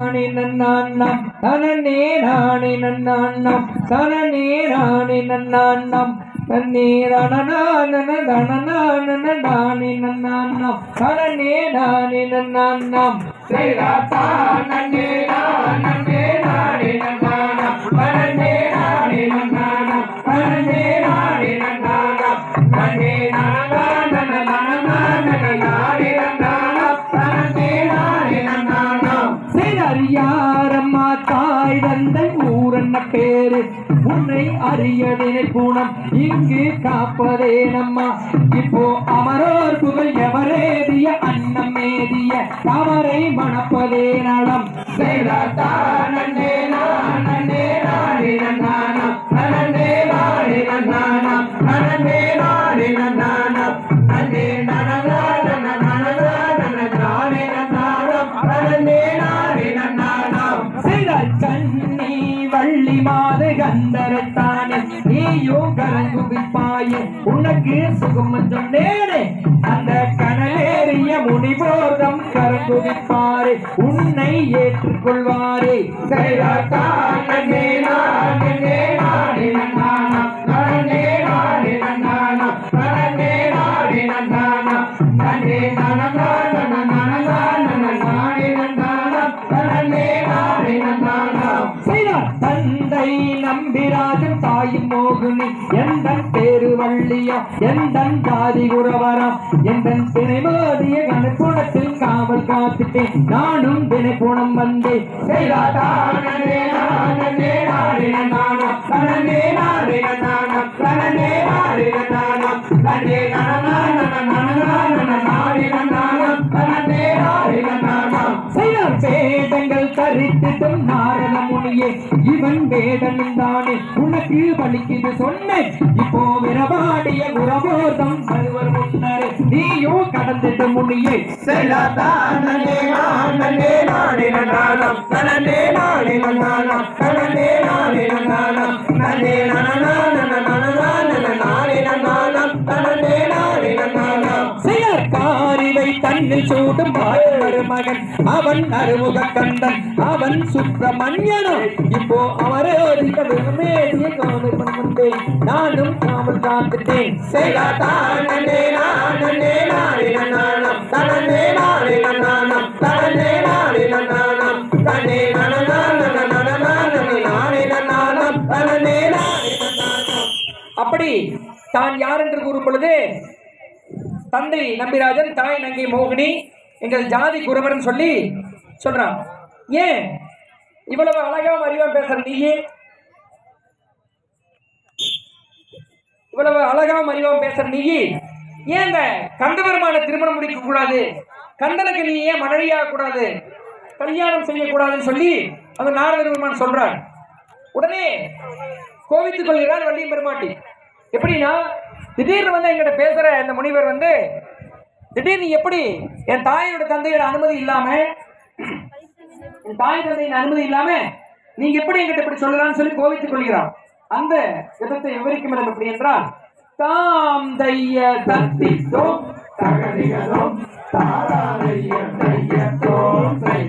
நானே நன்னாண்ணம் தனனே நானே நன்னாண்ணம் தனனே நானே நன்னாண்ணம் தன்னே ரணனானன தனனானன நானே நன்னாண்ணம் தனனே நானே நன்னாண்ணம் ஸ்ரீராத்தா நன்னே நானே நானே நன்னாண்ணம் தனனே நானே நன்னாண்ணம் தனனே நானே நன்னாண்ணம் சிலறியாரம்மா தாய் தந்தை ஊரன்ன பேரு. உன்னை அறியதே குணம் இங்கு காப்பதே நம்மா இப்போ அமரோர் புகழ் எவரேதிய அன்னம் ஏதிய தவறை மணப்பதே நலம். நன்னே நானே நானே வள்ளி மாத கந்தரத்தானே நீயோ கலங்குவிப்பாயே உனக்கு சுகமஞ்சம் நேரே அந்த கனலேறிய முனிபோதம் கரங்குவிப்பாரே உன்னை ஏற்றுக்கொள்வாரே. நன்னே நானே நானே நன்னானம் நன்னே நானே நன்னானம் நன்னே நானே நன்னானம் நன்னே நனநானன தந்தை நம்பிராஜன் தாயும் மோகினி. எந்த பேரு வள்ளியா எந்தன் ஜாதி குறவரம் எந்த திணைமோதிய கணக்குணத்தில் காவல் காத்துட்டேன். நானும் தினைப்புணம் வந்தேன். பேதங்கள் தரித்திட்டும் நானே நானம் இவன் வேதனும் தானே உனக்கு பலிக்குது சொன்னேன். இப்போ விரவாடிய குரபோதம் சர்வர் முன்னரே நீயோ கடந்திட்ட முனியே. தனனே நானே நானே நானம் தனனே நானே நானம் தனனே நானே நானம் நனே நனநானன சூடும் மருமகன் அவன் அறுமுக கண்டன் அவன் சுப்பிரமணியனும் இப்போ அவரே மேடிய காவல் பண்ணேன் நானும் காவல் காத்துட்டேன். தனனே நானே நானே நானம் நானம் தனனே நானே நானம் தனே நனநானன நானம் தனனே அப்படி தான் யார் என்று கூறும் பொழுது தந்தை நம்பிராஜன் தாய் நங்கை மோகினி எங்கள் ஜாதி குறவர்னு சொல்லி சொல்றான். ஏன்? இவ்வளவு அழகா அறிவா பேசுற நீயே இவ்வளவு அழகா அறிவாவும் பேசுற நீயே ஏன்? இந்த கந்தபெருமான திருமணம் முடிக்க கூடாது? கந்தனுக்கு நீ ஏன் மனைவியாக கூடாது? கல்யாணம் செய்யக்கூடாதுன்னு சொல்லி அந்த நாரத பெருமான் சொல்றான் உடனே கோவித்துக் கொள்கிறார் வள்ளியம் பெருமாட்டி எப்படின்னா திடீர்னு வந்து எங்கிட்ட பேசுகிற இந்த முனிவர் வந்து திடீர்னு எப்படி என் தாயோட தந்தையோட அனுமதி இல்லாமல் என் தாய் தந்தையின் அனுமதி இல்லாமல் நீங்க எப்படி எங்கிட்ட இப்படி சொல்லலாம்னு சொல்லி கோவித்துக் கொள்கிறான். அந்த விதத்தை விவரிக்கும் இடம் எப்படி என்றால் தாம் தைய தத்தித்தோம் தகதிகளும் தாராதைய தைய தோம் தை